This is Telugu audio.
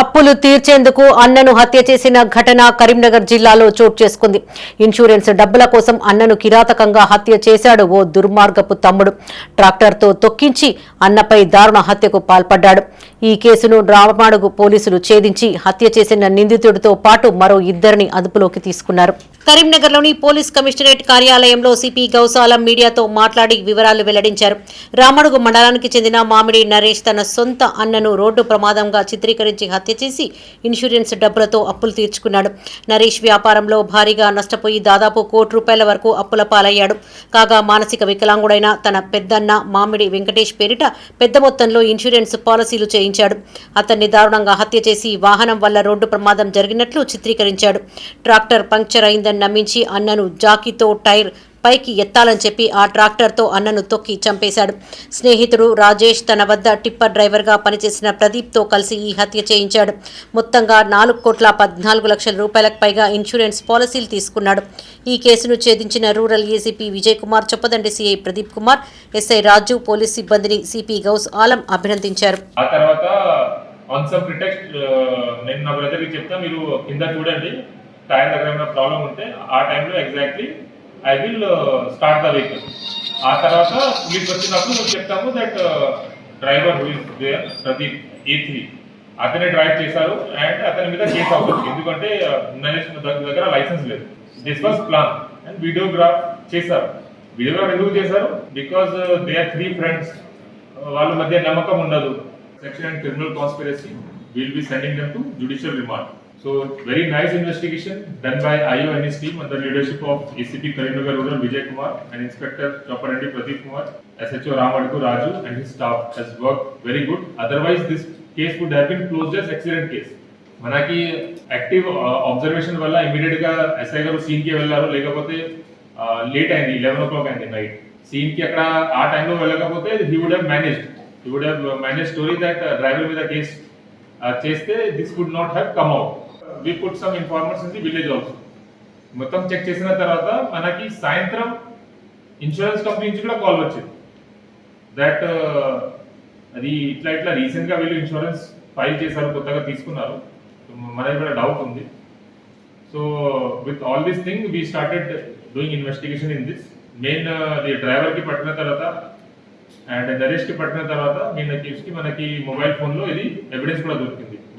అప్పులు తీర్చేందుకు అన్నను హత్య చేసిన ఘటన కరీంనగర్ జిల్లాలో చోటు చేసుకుంది. ఇన్సూరెన్స్ డబ్బుల కోసం అన్నను కిరాతకంగా హత్య చేశాడు ఓ దుర్మార్గపు తమ్ముడు. ట్రాక్టర్తో తొక్కించి అన్నపై దారుణ హత్యకు పాల్పడ్డాడు. ఈ కేసును రామమాడుగు పోలీసులు ఛేదించి హత్య చేసిన నిందితుడితో పాటు మరో ఇద్దరిని అదుపులోకి తీసుకున్నారు. కరీంనగర్లోని పోలీస్ కమిషనరేట్ కార్యాలయంలో సిపి గౌసాలం మీడియాతో మాట్లాడి వివరాలు వెల్లడించారు. రామడుగు మండలానికి చెందిన మామిడి నరేష్ తన సొంత అన్నను రోడ్డు ప్రమాదంగా చిత్రీకరించి హత్య చేసి ఇన్సూరెన్స్ డబ్బులతో అప్పులు తీర్చుకున్నాడు. నరేష్ వ్యాపారంలో భారీగా నష్టపోయి దాదాపు కోటి రూపాయల వరకు అప్పుల పాలయ్యాడు. కాగా మానసిక వికలాంగుడైన తన పెద్దన్న మామిడి వెంకటేష్ పేరిట పెద్ద మొత్తంలో ఇన్సూరెన్స్ పాలసీలు చేయించాడు. అతన్ని దారుణంగా హత్య చేసి వాహనం వల్ల రోడ్డు ప్రమాదం జరిగినట్లు చిత్రీకరించాడు. ట్రాక్టర్ పంక్చర్ అయిందని నమ్మించి అన్నను జాకీతో టైర్ పైకి ఎత్తాలని చెప్పి ఆ ట్రాక్టర్తో అన్నను తొక్కి చంపేశాడు. స్నేహితుడు రాజేష్ తన వద్ద టిప్పర్ డ్రైవర్గా పనిచేసిన ప్రదీప్తో కలిసి ఈ హత్య చేయించాడు. మొత్తంగా నాలుగు కోట్ల పద్నాలుగు లక్షల రూపాయలకు పైగా ఇన్సూరెన్స్ పాలసీలు తీసుకున్నాడు. ఈ కేసును ఛేదించిన rural ACP Vijay Kumar Choppadandi CI Pradeep Kumar SI Raju police సిబ్బందిని సిపి గౌస్ ఆలం అభినందించారు. ఆ తర్వాత ఆన్ సమ్ ప్రిటెక్ట్ నేను నా బ్రదర్కి చెప్తా మీరు కింద చూడండి. టైం దగ్గర ఏమైనా ప్రాబ్లం ఉంటే ఆ టైంలో exactly I will start the vehicle ఆ తర్వాత మీకు వచ్చినప్పుడు మేము చెప్తాము that driver who is there Pradeep A three అతనే డ్రైవ్ చేశారు అండ్ అతని మీద కేసు అవుతుంది. ఎందుకంటే uh, నరేష్ దగ్గర దగ్గర లైసెన్స్ లేదు. This was plan and videograph చేశారు. వీడియోగ్రాఫ్ ఎందుకు చేశారు? Because they are three friends వాళ్ళ మధ్య నమ్మకం ఉండదు. Section and criminal conspiracy will be sending them to judicial remand so very nice investigation done by IO and his team under leadership of ACP Karimnagar rural Vijay Kumar and inspector Choppareddy Pradeep Kumar SHO Ramadugu Raju and his staff has work very good otherwise this case would have been closed as accident case మనకి యాక్టివ్ అబ్జర్వేషన్ వల్ల ఇమీడియట్గా ఎస్ఐ గారు సీన్కి వెళ్ళారు లేకపోతే లేట్ అయింది లెవెన్ ఓ క్లాక్ అయింది నైట్ సీన్కి అక్కడ ఆ టైంలో వెళ్ళకపోతే he would have managed he would have manage story that driver మీద కేస్ చేస్తే this could not have come out we put some informers in the village also మొత్తం చెక్ చేసిన తర్వాత మనకి సాయంత్రం ఇన్సూరెన్స్ కంపెనీ నుంచి కూడా కాల్ వచ్చింది. దట్ uh, అది ఇట్లా ఇట్లా రీసెంట్గా వీళ్ళు ఇన్సూరెన్స్ ఫైల్ చేశారు కొత్తగా తీసుకున్నారు. మనకి కూడా డౌట్ ఉంది. So with all this thing we started doing investigation in this main driver డ్రైవర్కి పట్టిన తర్వాత అండ్ నరేష్ పట్టిన తర్వాత నిన్న కేసుకి మనకి మొబైల్ ఫోన్లో ఇది ఎవిడెన్స్ కూడా దొరికింది.